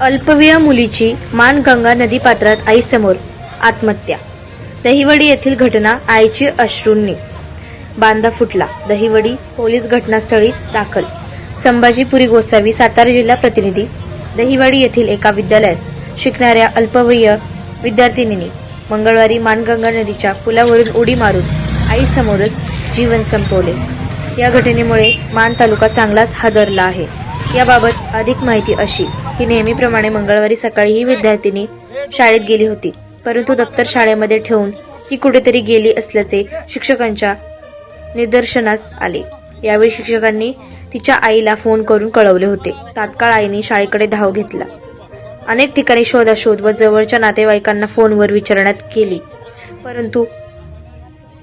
अल्पवयीन मुलीची मानगंगा नदीपात्रात आईसमोर आत्महत्या. दहिवडी येथील घटना आईची अश्रूंनी. बांधा फुटला. दहिवडी पोलीस घटनास्थळी दाखल. संभाजीपुरी गोसावी सातारा जिल्हा प्रतिनिधी. दहिवडी येथील एका विद्यालयात शिकणाऱ्या अल्पवयीन विद्यार्थिनींनी मंगळवारी मानगंगा नदीच्या पुलावरून उडी मारून आईसमोरच जीवन संपवले. या घटनेमुळे मान तालुका चांगलाच हादरला आहे. याबाबत अधिक माहिती अशी की नेहमीप्रमाणे मंगळवारी सकाळी ही विद्यार्थिनी शाळेत गेली होती. परंतु दप्तर शाळेमध्ये ठेवून ती कुठेतरी गेली असल्याचे शिक्षकांच्या निदर्शनास आले. यावेळी शिक्षकांनी तिच्या आईला फोन करून कळवले होते. तात्काळ आईने शाळेकडे धाव घेतला. अनेक ठिकाणी शोधाशोध व जवळच्या नातेवाईकांना फोनवर विचारण्यात केली. परंतु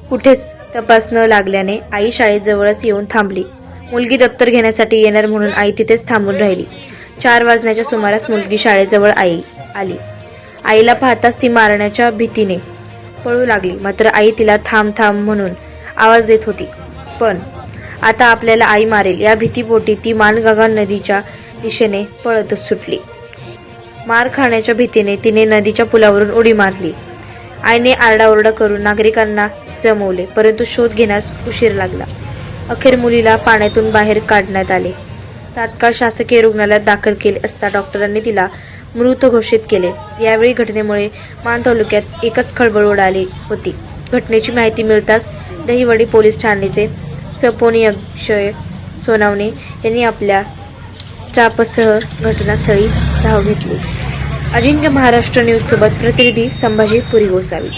कुठेच तपास न लागल्याने आई शाळेत जवळच येऊन थांबली. मुलगी दप्तर घेण्यासाठी येणार म्हणून आई तिथेच थांबून राहिली. चार वाजण्याच्या सुमारास मुलगी शाळेजवळ आई आली. आईला पाहताच ती मारण्याच्या भीतीने पळू लागली. मात्र आई तिला थांब थांब म्हणून आवाज देत होती. पण आता आपल्याला आई मारेल. या भीतीपोटी ती मानगंगा नदीच्या दिशेने पळतच सुटली. मार खाण्याच्या भीतीने तिने नदीच्या पुलावरून उडी मारली. आईने आरडाओरडा करून नागरिकांना जमवले परंतु शोध घेण्यास उशीर लागला. अखेर मुलीला पाण्यातून बाहेर काढण्यात आले. तात्काळ शासकीय रुग्णालयात दाखल केले असता डॉक्टरांनी तिला मृत घोषित केले. यावेळी घटनेमुळे मान तालुक्यात एकच खळबळ उडाली होती. घटनेची माहिती मिळताच दहिवडी पोलीस ठाण्याचे सपोनी अक्षय सोनावणे यांनी आपल्या स्टाफसह घटनास्थळी धाव घेतली. अजिंक्य महाराष्ट्र न्यूजसोबत प्रतिनिधी संभाजी पुरी गोसावी.